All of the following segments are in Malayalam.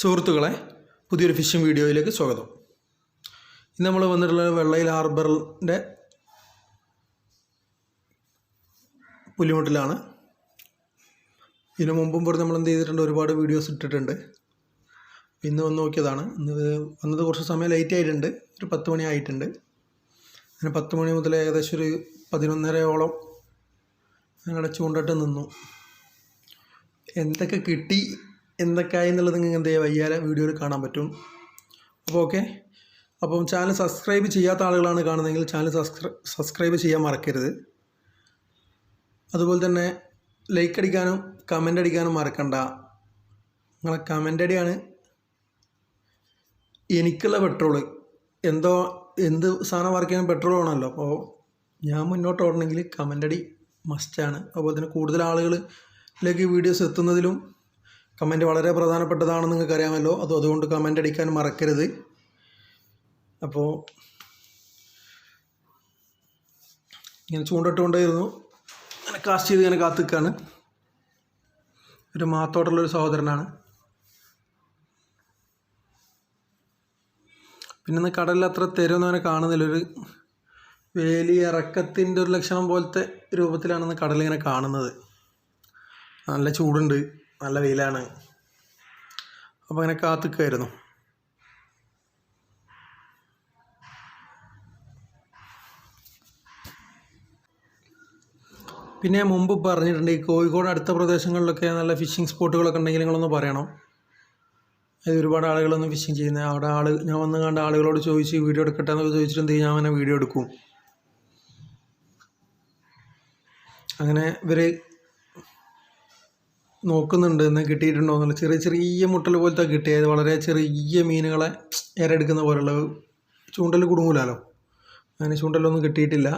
സുഹൃത്തുക്കളെ പുതിയൊരു ഫിഷിംഗ് വീഡിയോയിലേക്ക് സ്വാഗതം. ഇന്ന് നമ്മൾ വന്നിട്ടുള്ള വെള്ളയിൽ ഹാർബറിന്റെ പുലിമുട്ടിലാണ് ഇതിനു മുമ്പും പറഞ്ഞ് നമ്മൾ എന്ത് ചെയ്തിട്ടുണ്ട്? ഒരുപാട് വീഡിയോസ് ഇട്ടിട്ടുണ്ട്. ഇന്ന് വന്ന് നോക്കിയതാണ്. ഇന്ന് വന്നത് കുറച്ച് സമയം ലേറ്റ് ആയിട്ടുണ്ട്. ഒരു പത്ത് മണി ആയിട്ടുണ്ട്. അങ്ങനെ പത്ത് മണി മുതൽ ഏകദേശം ഒരു പതിനൊന്നരയോളം ഞങ്ങളുടെ ചൂണ്ടിട്ട് നിന്നു. എന്തൊക്കെ കിട്ടി എന്തൊക്കെയായി എന്നുള്ളത് നിങ്ങൾക്ക് എന്ത് ചെയ്യുക വയ്യാലെ വീഡിയോയിൽ കാണാൻ പറ്റും. അപ്പോൾ ഓക്കെ. അപ്പം ചാനൽ സബ്സ്ക്രൈബ് ചെയ്യാത്ത ആളുകളാണ് കാണുന്നതെങ്കിൽ ചാനൽ സബ്സ്ക്രൈ സബ്സ്ക്രൈബ് ചെയ്യാൻ മറക്കരുത്. അതുപോലെ തന്നെ ലൈക്ക് അടിക്കാനും കമന്റ് അടിക്കാനും മറക്കണ്ട. നിങ്ങളെ കമന്റ് അടിയാണ്. എനിക്കുള്ള പെട്രോൾ എന്തോ എന്ത് സാധനം വർക്ക് ചെയ്യാൻ പെട്രോൾ വേണമല്ലോ. അപ്പോൾ ഞാൻ മുന്നോട്ട് ഓടണമെങ്കിൽ കമന്റ് അടി മസ്റ്റാണ് അതുപോലെ തന്നെ കൂടുതൽ ആളുകളിലേക്ക് വീഡിയോസ് എത്തുന്നതിലും കമന്റ് വളരെ പ്രധാനപ്പെട്ടതാണെന്ന് നിങ്ങൾക്ക് അറിയാമല്ലോ അതും അതുകൊണ്ട് കമന്റ് അടിക്കാൻ മറക്കരുത്. അപ്പോൾ ഇങ്ങനെ ചൂണ്ടിട്ടുകൊണ്ടായിരുന്നു. അങ്ങനെ കാസ്റ്റ് ചെയ്ത് ഇങ്ങനെ കാത്തിക്കാണ്. ഒരു മാത്തോട്ടുള്ളൊരു സഹോദരനാണ്. പിന്നെ ഇന്ന് കടലിൽ അത്ര തരുമെന്ന് കാണുന്നില്ല. ഒരു വേലി ഇറക്കത്തിന്റെ ഒരു ലക്ഷണം പോലത്തെ രൂപത്തിലാണ് ഇന്ന് കടലിങ്ങനെ കാണുന്നത്. നല്ല ചൂടുണ്ട്. നല്ല വെയിലാണ്. അപ്പോൾ അങ്ങനെ കാത്തിക്കായിരുന്നു. പിന്നെ മുമ്പ് പറഞ്ഞിട്ടുണ്ട് ഈ കോഴിക്കോട് അടുത്ത പ്രദേശങ്ങളിലൊക്കെ നല്ല ഫിഷിംഗ് സ്പോട്ടുകളൊക്കെ ഉണ്ടെങ്കിൽ നിങ്ങളൊന്ന് പറയണം. അതായത് ഒരുപാട് ആളുകളൊന്നും ഫിഷിംഗ് ചെയ്യുന്നത് അവിടെ ആൾ ഞാൻ വന്ന് കണ്ട ആളുകളോട് ചോദിച്ച് വീഡിയോ എടുക്കട്ടെ എന്നൊക്കെ ചോദിച്ചിട്ട് എന്ത് ചെയ്യും? ഞാൻ അങ്ങനെ വീഡിയോ എടുക്കും. അങ്ങനെ ഇവർ നോക്കുന്നുണ്ട് എന്ന് കിട്ടിയിട്ടുണ്ടോ എന്നുള്ള ചെറിയ ചെറിയ മുട്ടൽ പോലത്തെ കിട്ടിയത് വളരെ ചെറിയ മീനുകളെ ഇരയെടുക്കുന്ന പോലുള്ള ചൂണ്ടൽ കുടുങ്ങൂലല്ലോ അങ്ങനെ ചൂണ്ടലൊന്നും കിട്ടിയിട്ടില്ല.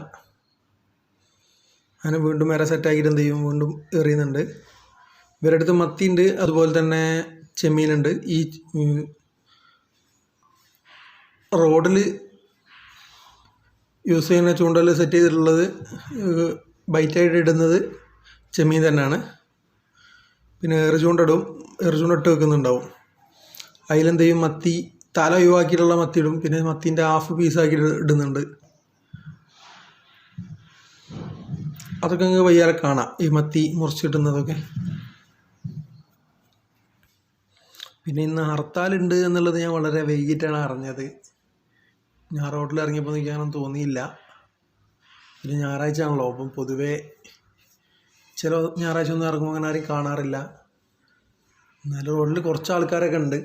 അങ്ങനെ വീണ്ടും ഇര സെറ്റാക്കിയിട്ട് എന്ത് ചെയ്യും? വീണ്ടും എറിയുന്നുണ്ട്. ഇവരുടെ അടുത്ത് മത്തിയുണ്ട് അതുപോലെ തന്നെ ചെമ്മീനുണ്ട്. ഈ റോഡിൽ യൂസ് ചെയ്യുന്ന ചൂണ്ടൽ സെറ്റ് ചെയ്തിട്ടുള്ളത് ബൈറ്റായിട്ട് ഇടുന്നത് ചെമ്മീൻ തന്നെയാണ്. പിന്നെ എറിചൂണ്ടിടും എറിചൂണ്ടിട്ട് വെക്കുന്നുണ്ടാവും. അതിലെന്ത് ചെയ്യും മത്തി തല ഒഴിവാക്കിയിട്ടുള്ള മത്തി ഇടും പിന്നെ മത്തിന്റെ ഹാഫ് പീസാക്കി ഇടുന്നുണ്ട്. അതൊക്കെ അങ്ങ് വയ്യാതെ കാണാം ഈ മത്തി മുറിച്ചിട്ടുന്നതൊക്കെ പിന്നെ ഇന്ന് ഹർത്താലുണ്ട് എന്നുള്ളത് ഞാൻ വളരെ വൈകിട്ടാണ് അറിഞ്ഞത്. ഞാൻ റോഡിൽ ഇറങ്ങിയപ്പോൾ എനിക്കങ്ങനെ തോന്നിയില്ല. പിന്നെ ഞായറാഴ്ച ആണല്ലോ അപ്പം പൊതുവേ ചില ഞായറാഴ്ച ഒന്നും ഇറങ്ങുമ്പോൾ അങ്ങനെ ആരും കാണാറില്ല. എന്നാലും റോഡിൽ കുറച്ച് ആൾക്കാരൊക്കെ ഉണ്ട്.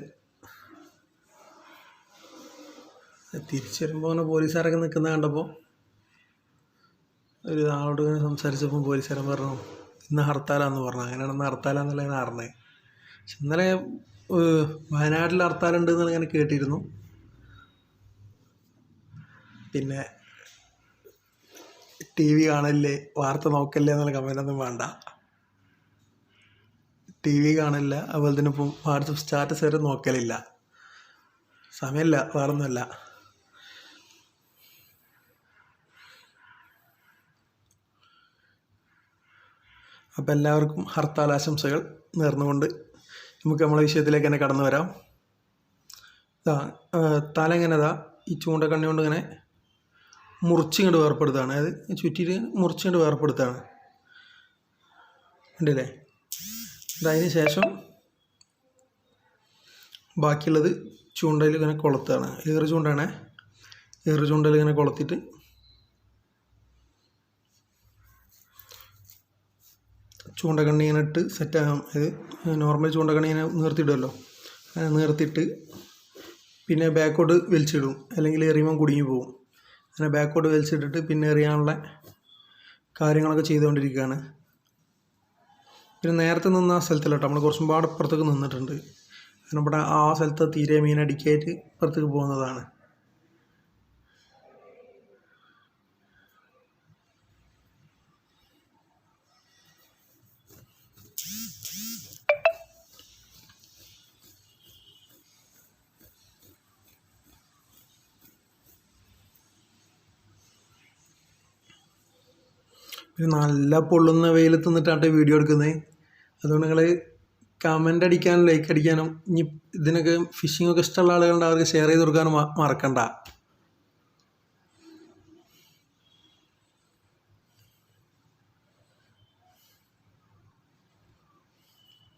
തിരിച്ചു വരുമ്പോൾ അങ്ങനെ പോലീസുകാരൊക്കെ നിൽക്കുന്ന കണ്ടപ്പോൾ ഒരു ആളോട് ഇങ്ങനെ സംസാരിച്ചപ്പോൾ പോലീസുകാരൻ പറഞ്ഞു ഇന്ന് ഹർത്താലാന്ന് പറഞ്ഞു. അങ്ങനെയാണ് ഇന്ന് ഹർത്താലാന്നുള്ളതാണ് അറിഞ്ഞത് പക്ഷെ ഇന്നലെ വയനാട്ടിൽ ഹർത്താലുണ്ട് എന്നാണ് ഇങ്ങനെ കേട്ടിരുന്നു. പിന്നെ ടി വി കാണല്ലേ? വാർത്ത നോക്കല്ലേ എന്നുള്ള കമന്റ് ഒന്നും വേണ്ട. ടി വി കാണില്ല. അതുപോലെ തന്നെ ഇപ്പം വാട്സപ്പ് സ്റ്റാറ്റസ് വരെ നോക്കലില്ല. സമയമില്ല വേറൊന്നുമല്ല. അപ്പം എല്ലാവർക്കും ഹർത്താൽ ആശംസകൾ നേർന്നുകൊണ്ട് നമുക്ക് നമ്മളെ വിഷയത്തിലേക്ക് തന്നെ കടന്നു വരാം. തല ഇങ്ങനെ ഇതാ ഈ ചൂണ്ടക്കണ്ണി കൊണ്ട് ഇങ്ങനെ മുറിച്ചിങ്ങോട്ട് വേർപ്പെടുത്താണ്. അതായത് ചുറ്റിയിട്ട് മുറിച്ചിങ്ങോട്ട് വേർപ്പെടുത്താണ്. ഉണ്ടല്ലേ അതിന് ശേഷം ബാക്കിയുള്ളത് ചൂണ്ടയിൽ ഇങ്ങനെ കൊളുത്താണ്. ഏറ് ചൂണ്ടാണ്. ഏറ് ചൂണ്ടയിൽ ഇങ്ങനെ കൊളുത്തിട്ട് ചൂണ്ടക്കണ്ണി ഇങ്ങനെ ഇട്ട് സെറ്റാകും അത് നോർമൽ ചൂണ്ടക്കണ്ണി ഇങ്ങനെ നിർത്തിയിടുമല്ലോ. അങ്ങനെ നിർത്തിയിട്ട് പിന്നെ ബാക്കോട്ട് വലിച്ചിടും. അല്ലെങ്കിൽ എറിയുമ്പോൾ കുടുങ്ങി പോകും അങ്ങനെ ബാക്കോട്ട് വലിച്ചിട്ടിട്ട് പിന്നെ എറിയാനുള്ള കാര്യങ്ങളൊക്കെ ചെയ്തുകൊണ്ടിരിക്കുകയാണ്. പിന്നെ നേരത്തെ നിന്ന് ആ സ്ഥലത്തിലോട്ടോ നമ്മൾ കുറച്ചും പാടപ്പുറത്തേക്ക് നിന്നിട്ടുണ്ട്. കാരണം ഇവിടെ ആ സ്ഥലത്ത് തീരെ മീൻ അടിക്കായിട്ട് ഇപ്പുറത്തേക്ക് പോകുന്നതാണ്. പിന്നെ നല്ല പൊള്ളുന്ന വെയിലത്ത് നിന്നിട്ടാണ് വീഡിയോ എടുക്കുന്നത് അതുകൊണ്ട് നിങ്ങൾ കമന്റ് അടിക്കാനും ലൈക്ക് അടിക്കാനും ഇനി ഇതിനൊക്കെ ഫിഷിംഗ് ഒക്കെ ഇഷ്ടമുള്ള ആളുകളുണ്ട് അവർക്ക് ഷെയർ ചെയ്ത് കൊടുക്കാനും മറക്കണ്ട.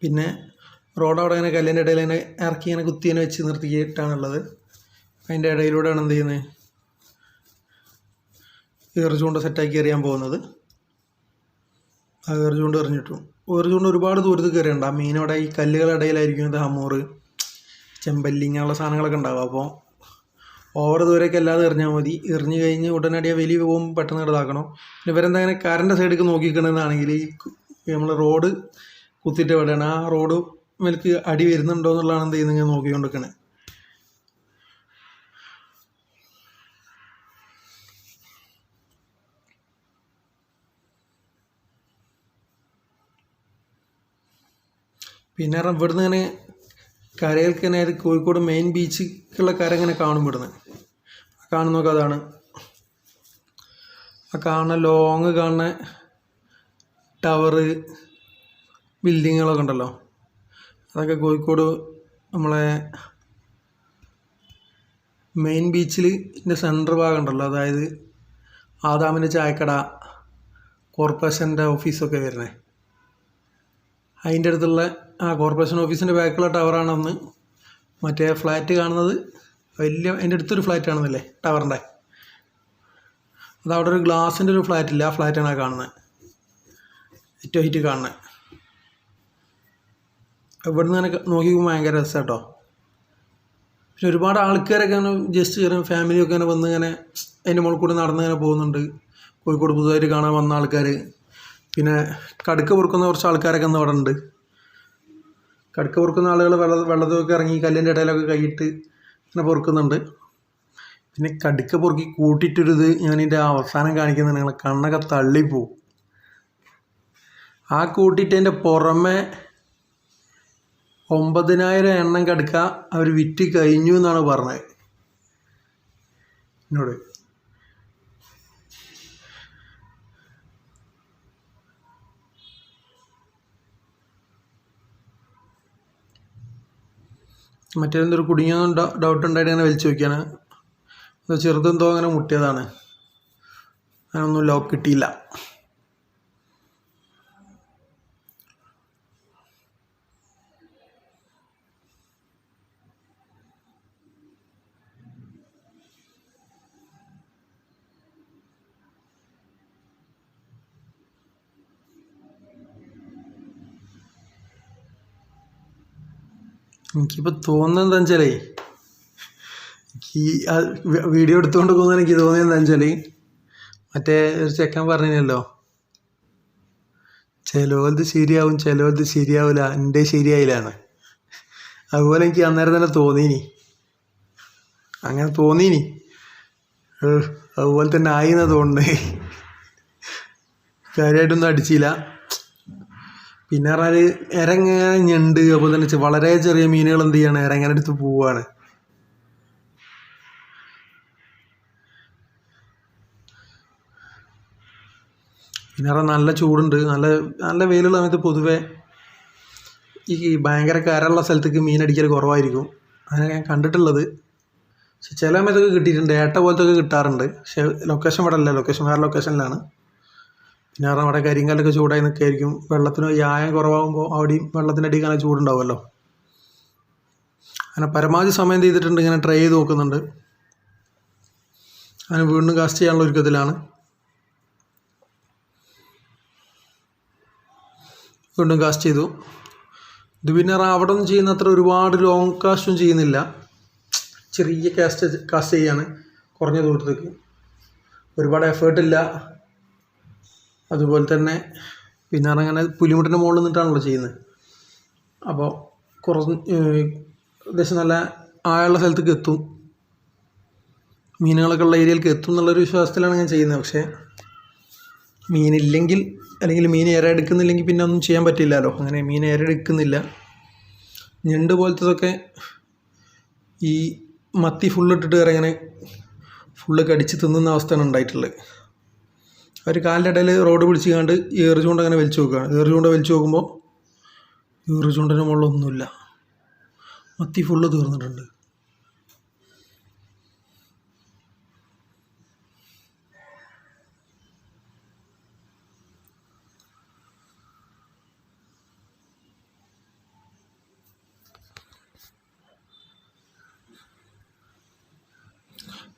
പിന്നെ റോഡ് അവിടെ ഇങ്ങനെ കല്ലിന്റെ ഇടയിൽ ഇങ്ങനെ ഇറക്കി ഇങ്ങനെ കുത്തി ഇങ്ങനെ വെച്ച് നിർത്തിയിട്ടാണുള്ളത്. അതിന്റെ ഇടയിലൂടെയാണ് എന്ത് ചെയ്യുന്നത്? ഏറ് ചൂണ്ട സെറ്റാക്കി എറിയാൻ പോകുന്നത്. ചൂണ്ട എറിഞ്ഞിട്ടു. എറിഞ്ഞുകൊണ്ട് ഒരുപാട് ദൂരത്ത് കയറിയുണ്ട് ആ മീനോടെ ഈ കല്ലുകളുടെ ഇത് ഹമൂറ്. ചെമ്പല്ലി ഇങ്ങനെയുള്ള സാധനങ്ങളൊക്കെ ഉണ്ടാവും. അപ്പോൾ ഓവർ ദൂരേക്ക് അല്ലാതെ എറിഞ്ഞാൽ മതി. എറിഞ്ഞ് കഴിഞ്ഞ് ഉടനടി ആ വലിയ പോകുമ്പോൾ പെട്ടെന്ന് ഇതാക്കണം. പിന്നെ ഇവരെന്താ ഇങ്ങനെ കാറിന്റെ സൈഡിലേക്ക് നോക്കിക്കണമെന്നാണെങ്കിൽ ഈ നമ്മൾ റോഡ് കുത്തിയിട്ട് എവിടെയാണ്? ആ റോഡ് മേലേക്ക് അടി വരുന്നുണ്ടോ എന്നുള്ളതാണ് എന്ത് ചെയ്യുന്നത്? നോക്കിക്കൊണ്ടിരിക്കണേ. പിന്നെ ഇവിടുന്ന് ഇങ്ങനെ കരയിലേക്ക് തന്നെ കോഴിക്കോട് മെയിൻ ബീച്ചിലുള്ള കര ഇങ്ങനെ കാണും ഇവിടുന്ന്. കാണുന്നൊക്കെ അതാണ്. ആ കാണുന്ന ലോങ് കാണുന്ന ടവറ് ബിൽഡിങ്ങുകളൊക്കെ ഉണ്ടല്ലോ. അതൊക്കെ കോഴിക്കോട് നമ്മളെ മെയിൻ ബീച്ചിൽ ഇതിന്റെ സെന്റർ ഭാഗം ഉണ്ടല്ലോ. അതായത് ആദാമിന്റെ ചായക്കട കോർപ്പറേഷന്റെ ഓഫീസൊക്കെ വരുന്നത് അതിന്റെ അടുത്തുള്ള ആ കോർപ്പറേഷൻ ഓഫീസിന്റെ ബാക്കിലുള്ള ടവറാണ് ഒന്ന് മറ്റേ ഫ്ലാറ്റ് കാണുന്നത് വലിയ അതിന്റെ അടുത്തൊരു ഫ്ലാറ്റ് ആണെന്നല്ലേ ടവറിന്റെ അത് അവിടെ ഒരു ഗ്ലാസിന്റെ ഒരു ഫ്ലാറ്റ് ഇല്ല. ആ ഫ്ലാറ്റാണ് ആ കാണുന്നത്. ഏറ്റവും ഹൈറ്റ് കാണുന്നത്. ഇവിടുന്ന് തന്നെ നോക്കിക്കുമ്പോൾ ഭയങ്കര രസം കേട്ടോ ഒരുപാട് ആൾക്കാരൊക്കെ ഇങ്ങനെ ജസ്റ്റ് ചെറിയ ഫാമിലിയൊക്കെ ഇങ്ങനെ വന്ന് ഇങ്ങനെ അതിന്റെ മുകളിൽ കൂടെ നടന്ന് ഇങ്ങനെ പോകുന്നുണ്ട്. കോഴിക്കോട് പുതുതായിട്ട് കാണാൻ വന്ന ആൾക്കാർ പിന്നെ കടുക്ക പൊറുക്കുന്ന കുറച്ച് ആൾക്കാരൊക്കെ ഇന്ന് അവിടെ ഉണ്ട് കടുക്ക പൊറുക്കുന്ന ആളുകൾ വെള്ള വെള്ളത്തിലൊക്കെ ഇറങ്ങി കല്ലിന്റെ ഇടയിലൊക്കെ കൈയിട്ട് ഇങ്ങനെ പൊറുക്കുന്നുണ്ട്. പിന്നെ കടുക്ക പൊറുക്കി കൂട്ടിയിട്ടൊരിത് ഞാനിതിന്റെ അവസാനം കാണിക്കുന്നത് നിങ്ങൾ കണ്ണൊക്കെ തള്ളിപ്പോവും. ആ കൂട്ടിയിട്ടതിന്റെ പുറമെ ഒമ്പതിനായിരം എണ്ണം കടുക്ക അവർ വിറ്റ് കഴിഞ്ഞു എന്നാണ് പറഞ്ഞത്. എന്നോട് മറ്റേതെന്തൊരു കുടുങ്ങിയ ഡൗട്ട് ഉണ്ടായിട്ട് അങ്ങനെ വലിച്ചു നോക്കിയാണ് ചെറുതെന്തോ അങ്ങനെ മുട്ടിയതാണ്. അങ്ങനൊന്നും ലോക്ക് കിട്ടിയില്ല. എനിക്കിപ്പോൾ തോന്നുന്നത് എന്താ വെച്ചാലേ ഈ വീഡിയോ എടുത്തുകൊണ്ട് പോകുന്നതിന് എനിക്ക് തോന്നിയത് എന്താ വെച്ചാൽ മറ്റേ ഒരു ചെക്കൻ പറഞ്ഞല്ലോ ചിലവത് ശരിയാവും ചിലവത് ശരിയാവില്ല എന്റെ ശരിയായില്ലാണ് അതുപോലെ എനിക്ക് അന്നേരം തന്നെ തോന്നീനി. അങ്ങനെ തോന്നീനി. അതുപോലെ തന്നെ ആയി എന്നാ കാര്യമായിട്ടൊന്നും അടിച്ചില്ല. പിന്നെ പറഞ്ഞാൽ ഇരങ്ങനെ ഞണ്ട് അതുപോലെ തന്നെ വളരെ ചെറിയ മീനുകൾ എന്ത് ചെയ്യാണ്? ഇരങ്ങനെ എടുത്ത് പോവാണ്. പിന്നെ പറഞ്ഞാൽ നല്ല ചൂടുണ്ട്. നല്ല നല്ല വെയിലുള്ള സമയത്ത് പൊതുവെ ഈ ഭയങ്കര കരയുള്ള സ്ഥലത്തേക്ക് മീനടിക്കൽ കുറവായിരിക്കും. അങ്ങനെ ഞാൻ കണ്ടിട്ടുള്ളത്. പക്ഷെ ചില സമയത്തൊക്കെ കിട്ടിയിട്ടുണ്ട്. ഏട്ട പോലത്തൊക്കെ കിട്ടാറുണ്ട്. പക്ഷെ ലൊക്കേഷൻ ഇവിടെ അല്ല. ലൊക്കേഷൻ വേറെ ലൊക്കേഷനിലാണ് പിന്നെ അവിടെ കരിങ്കാലൊക്കെ ചൂടായി നിൽക്കുകയായിരിക്കും വെള്ളത്തിന് യായം കുറവാകുമ്പോൾ അവിടെയും വെള്ളത്തിന്റെ അടിയിൽ കാണാൻ ചൂടുണ്ടാവുമല്ലോ. അങ്ങനെ പരമാവധി സമയം ചെയ്തിട്ടുണ്ട്? ഇങ്ങനെ ട്രൈ ചെയ്ത് നോക്കുന്നുണ്ട്. അങ്ങനെ വീണ്ടും കാസ്റ്റ് ചെയ്യാനുള്ള ഒരുക്കത്തിലാണ്. വീണ്ടും കാസ്റ്റ് ചെയ്തു. ഇത് പിന്നെ അവിടെ ഒന്നും ചെയ്യുന്ന അത്ര ഒരുപാട് ലോങ് കാസ്റ്റും ചെയ്യുന്നില്ല. ചെറിയ കാസ്റ്റ് കാസ്റ്റ് ചെയ്യാണ്. കുറഞ്ഞ ദൂരത്തേക്ക്. ഒരുപാട് എഫേർട്ട് ഇല്ല. അതുപോലെ തന്നെ പിന്നെ അങ്ങനെ പുലിമുട്ടിന്റെ മുകളിൽ നിന്നിട്ടാണല്ലോ ചെയ്യുന്നത്. അപ്പോൾ കുറച്ച് ഏകദേശം നല്ല ആയുള്ള സ്ഥലത്തേക്ക് എത്തും. മീനുകളൊക്കെ ഉള്ള ഏരിയയിലേക്ക് എത്തും എന്നുള്ളൊരു വിശ്വാസത്തിലാണ് ഞാൻ ചെയ്യുന്നത്. പക്ഷേ മീനില്ലെങ്കിൽ അല്ലെങ്കിൽ മീൻ ഏറെ എടുക്കുന്നില്ലെങ്കിൽ പിന്നെ ഒന്നും ചെയ്യാൻ പറ്റില്ലല്ലോ. അങ്ങനെ മീൻ ഏറെ എടുക്കുന്നില്ല ഞണ്ട് പോലത്തതൊക്കെ ഈ മത്തി ഫുള്ളിട്ടിട്ട് വേറെ ഇങ്ങനെ ഫുള്ള് കടിച്ച് തിന്നുന്ന അവസ്ഥയാണ് ഉണ്ടായിട്ടുള്ളത്. അവർ കാലിന്റെ ഇടയിൽ റോഡ് പിടിച്ച് കണ്ട് ചൂണ്ട അങ്ങനെ വലിച്ചു നോക്കുകയാണ് ചൂണ്ട വലിച്ചു നോക്കുമ്പോൾ ചൂണ്ടിന് മുകളിലൊന്നുമില്ല മത്തി ഫുള്ള് തീർന്നിട്ടുണ്ട്.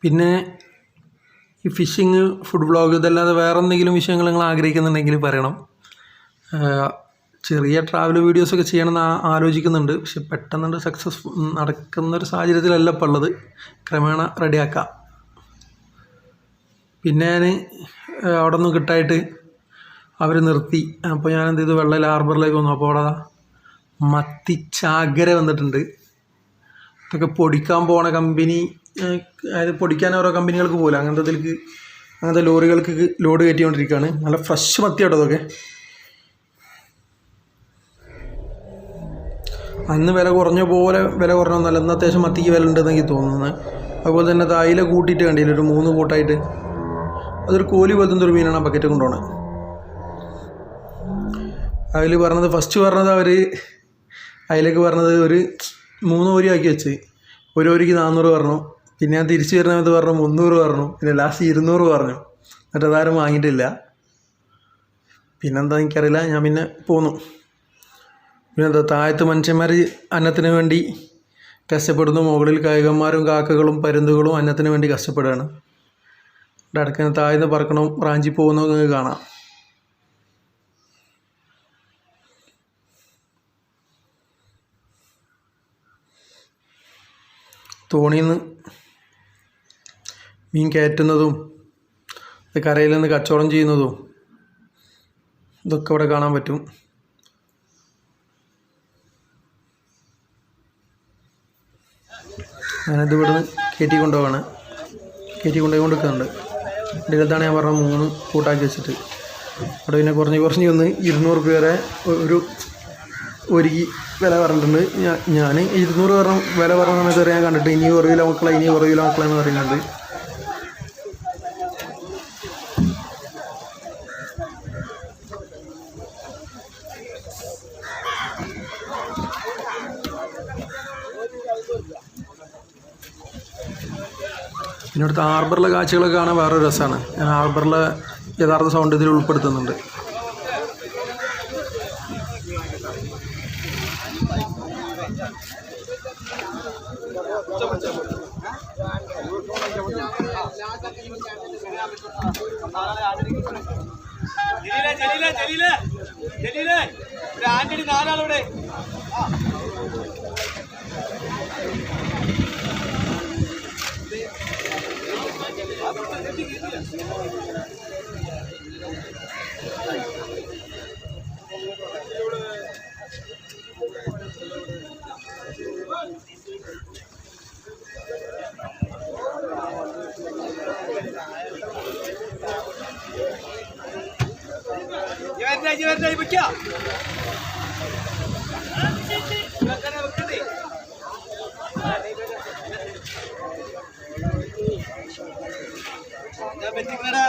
പിന്നെ ഈ ഫിഷിങ് ഫുഡ് വ്ളോഗ് ഇതല്ലാതെ വേറെ എന്തെങ്കിലും വിഷയങ്ങൾ നിങ്ങൾ ആഗ്രഹിക്കുന്നുണ്ടെങ്കിൽ പറയണം. ചെറിയ ട്രാവൽ വീഡിയോസൊക്കെ ചെയ്യണമെന്ന് ആലോചിക്കുന്നുണ്ട്. പക്ഷെ പെട്ടെന്ന് സക്സസ് നടക്കുന്ന ഒരു സാഹചര്യത്തിലല്ല ഇപ്പോൾ ഉള്ളത്. ക്രമേണ റെഡിയാക്കാം പിന്നെ ഞാൻ അവിടെ നിന്ന് കിട്ടായിട്ട് അവർ നിർത്തി. അപ്പോൾ ഞാൻ എന്ത് ചെയ്തു? വെള്ളയിൽ ഹാർബറിലേക്ക് വന്നു. അപ്പോൾ അവിടെ മത്തി ചാകര വന്നിട്ടുണ്ട്. ഇതൊക്കെ പൊടിക്കാൻ പോണ കമ്പനി അതായത് പൊടിക്കാൻ ഓരോ കമ്പനികൾക്ക് പോകില്ല അങ്ങനത്തെ ഇതിലേക്ക് അങ്ങനത്തെ ലോറികൾക്ക് ലോഡ് കയറ്റിക്കൊണ്ടിരിക്കുകയാണ് നല്ല ഫ്രഷ് മത്തി കേട്ടോ അതൊക്കെ അന്ന് വില കുറഞ്ഞ പോലെ വില കുറഞ്ഞൊന്നല്ല ഇന്ന് അത്യാവശ്യം മത്തിക്ക് വില ഉണ്ടെന്ന് എനിക്ക് തോന്നുന്നത് അതുപോലെ തന്നെ തായില കൂട്ടിയിട്ട് കണ്ടില്ല ഒരു മൂന്ന് കൂട്ടായിട്ട് അതൊരു കോലി പോലത്തെ ഒരു മീനാണ് ആ ബക്കറ്റ് കൊണ്ടുപോകണത് അതിൽ പറഞ്ഞത് ഫസ്റ്റ് പറഞ്ഞത് അവർ അതിലേക്ക് പറഞ്ഞത് ഒരു മൂന്ന് ഓരി ആക്കി വെച്ച്. ഒരു ഓരിക്ക് നാന്നൂറ് പറഞ്ഞു. പിന്നെ ഞാൻ തിരിച്ചു സമയത്ത് പറഞ്ഞു മുന്നൂറ് പറഞ്ഞു. പിന്നെ ലാസ്റ്റ് ഇരുന്നൂറ് പറഞ്ഞു. എന്നിട്ട് അതാരും വാങ്ങിയിട്ടില്ല. പിന്നെന്താ എനിക്കറിയില്ല. ഞാൻ പിന്നെ പോന്നു. പിന്നെന്താ താഴത്ത് മനുഷ്യന്മാർ അന്നത്തിന് വേണ്ടി കഷ്ടപ്പെടുന്നു. മുകളിൽ കായികന്മാരും കാക്കകളും പരുന്തുകളും അന്നത്തിന് വേണ്ടി കഷ്ടപ്പെടുകയാണ്. അടുക്കുന്ന താഴ്ന്ന് പറക്കണം റാഞ്ചി പോകുന്നു നിങ്ങൾക്ക് കാണാം. തോണിയിൽ നിന്ന് മീൻ കയറ്റുന്നതും ഇത് കരയിൽ നിന്ന് കച്ചവടം ചെയ്യുന്നതും ഇതൊക്കെ ഇവിടെ കാണാൻ പറ്റും. ഞാനത് നിന്ന് കയറ്റി കൊണ്ടുപോവാണ്. കയറ്റി കൊണ്ടുപോയി കൊടുക്കുന്നുണ്ട് ഇതിലത്താണ് ഞാൻ പറഞ്ഞ മൂന്ന് കൂട്ടാക്കി വെച്ചിട്ട്. അവിടെ പിന്നെ കുറഞ്ഞ് കുറഞ്ഞ് ഒന്ന് ഇരുന്നൂറ് രൂപ വരെ ഒരു ഒരു വില പറഞ്ഞിട്ടുണ്ട്. ഞാൻ ഞാൻ ഇരുന്നൂറ് പറഞ്ഞ വില പറഞ്ഞ സമയത്ത് വരെ ഞാൻ കണ്ടിട്ട് ഇനി കുറവില്ല മക്കളെ ഇനി കുറവില്ല മക്കളെ എന്ന് പറയുന്നുണ്ട്. പിന്നെ ഇവിടുത്തെ ഹാർബറിലെ കാഴ്ചകളൊക്കെ കാണാൻ വേറൊരു രസമാണ്. ഞാൻ ഹാർബറിലെ യഥാർത്ഥ സൗണ്ട് ഇതിൽ ഉൾപ്പെടുത്തുന്നുണ്ട്. ജലീല ജലീല ജലീല ജലീല. ഒരു ആന്റണി നാലാളിവിടെ. ഇവരുടെ വെക്കാം വെക്കണ്ടേ ഞാൻ പറ്റിക്കണടാ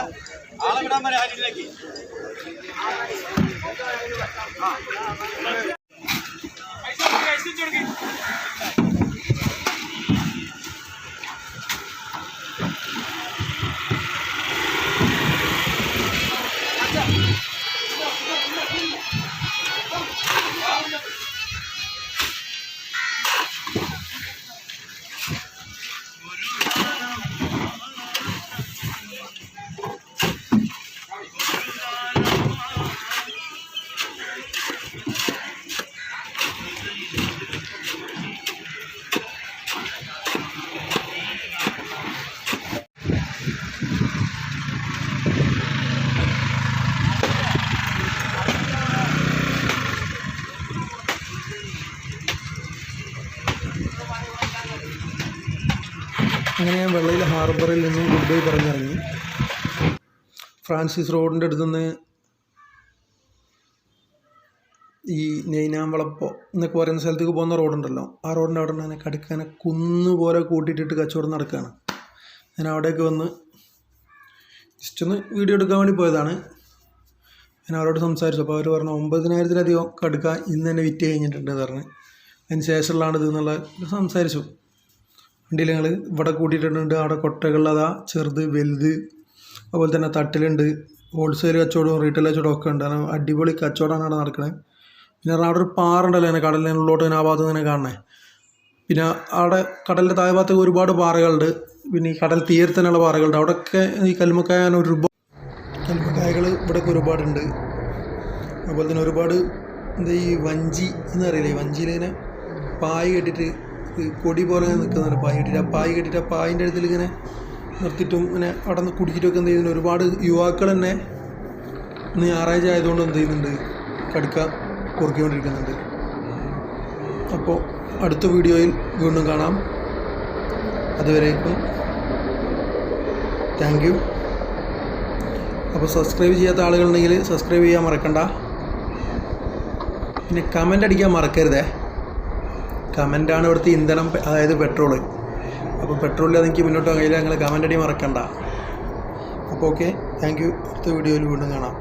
ഹാർബറിൽ നിന്നും ഗുഡ് ബൈ പറഞ്ഞിറങ്ങി. ഫ്രാൻസിസ് റോഡിന്റെ അടുത്തുനിന്ന് ഈ നെയ്നാമ്പളപ്പോ എന്നൊക്കെ പറയുന്ന സ്ഥലത്തേക്ക് പോകുന്ന റോഡുണ്ടല്ലോ. ആ റോഡിന്റെ അവിടെ നിന്ന് കടുക്കാനെ കുന്ന് പോലെ കൂട്ടിയിട്ടിട്ട് കച്ചവടം നടക്കുകയാണ് ഞാൻ അവിടെയൊക്കെ വന്ന് ജസ്റ്റ് ഒന്ന് വീഡിയോ എടുക്കാൻ വേണ്ടി പോയതാണ്. ഞാൻ അവരോട് സംസാരിച്ചു. അപ്പോൾ അവർ പറഞ്ഞു ഒമ്പതിനായിരത്തിലധികം കടുക്ക ഇന്ന് തന്നെ വിറ്റ് കഴിഞ്ഞിട്ടുണ്ട് എന്ന് പറഞ്ഞ്. അതിന് ശേഷമുള്ളതാണ് ഇത് എന്നുള്ള സംസാരിച്ചു. വണ്ടിയിൽ ഞങ്ങൾ ഇവിടെ കൂട്ടിയിട്ടുണ്ട്. അവിടെ കൊട്ടകളിലതാ ചെറുത് വലുത്. അതുപോലെ തന്നെ തട്ടിലുണ്ട്. ഹോൾസെയിൽ കച്ചവടവും റീറ്റെയിൽ കച്ചവടവും ഒക്കെ ഉണ്ട്. കാരണം അടിപൊളി കച്ചവടമാണ് അവിടെ നടക്കുന്നത് പിന്നെ അവിടെ ഒരു പാറ ഉണ്ടല്ലോ ഇങ്ങനെ കടലിനുള്ളിലോട്ട് ഇങ്ങനെ ആ ഭാഗത്ത് ഇങ്ങനെ കാണണേ. പിന്നെ അവിടെ കടലിന്റെ താഴെ ഭാഗത്ത് ഒരുപാട് പാറകളുണ്ട്. പിന്നെ ഈ കടൽ തീരത്തിനുള്ള പാറകളുണ്ട്. അവിടെയൊക്കെ ഈ കല്ലുമ്മക്കായ ഒരുപാട് ഇവിടെ ഇവിടെയൊക്കെ ഒരുപാടുണ്ട്. അതുപോലെ തന്നെ ഒരുപാട് എന്താ ഈ വഞ്ചി എന്ന് അറിയില്ലേ ഈ വഞ്ചിയിൽ ഇങ്ങനെ പായ് കെട്ടിട്ട് ഈ കൊടി പോലെ നിൽക്കുന്ന പായ് കെട്ടിട്ട് ആ പായ് കെട്ടിട്ട് ആ പായിന്റെ അടുത്തിൽ ഇങ്ങനെ നിർത്തിയിട്ടും ഇങ്ങനെ അവിടെ നിന്ന് കുടിച്ചിട്ടൊക്കെ എന്ത് ചെയ്യുന്നുണ്ട്? ഒരുപാട് യുവാക്കൾ തന്നെ ഇന്ന് ഞായറാഴ്ച ആയതുകൊണ്ട് എന്ത് ചെയ്യുന്നുണ്ട്? കടുക്ക കുറുക്കിക്കൊണ്ടിരിക്കുന്നുണ്ട് അപ്പോൾ അടുത്ത വീഡിയോയിൽ വീണ്ടും കാണാം. അതുവരേക്കും താങ്ക് യു. അപ്പോൾ സബ്സ്ക്രൈബ് ചെയ്യാത്ത ആളുകളുണ്ടെങ്കിൽ സബ്സ്ക്രൈബ് ചെയ്യാൻ മറക്കണ്ട. പിന്നെ കമന്റ് അടിക്കാൻ മറക്കരുതേ. കമന്റാണ് ഇവിടുത്തെ ഇന്ധനം അതായത് പെട്രോൾ അപ്പോൾ പെട്രോളിൽ അതെനിക്ക് മുന്നോട്ട് കഴിയില്ല നിങ്ങൾ കമന്റ് അടി മറക്കണ്ട. അപ്പോൾ ഓക്കെ താങ്ക് യു. അടുത്ത വീഡിയോയിൽ വീണ്ടും കാണാം.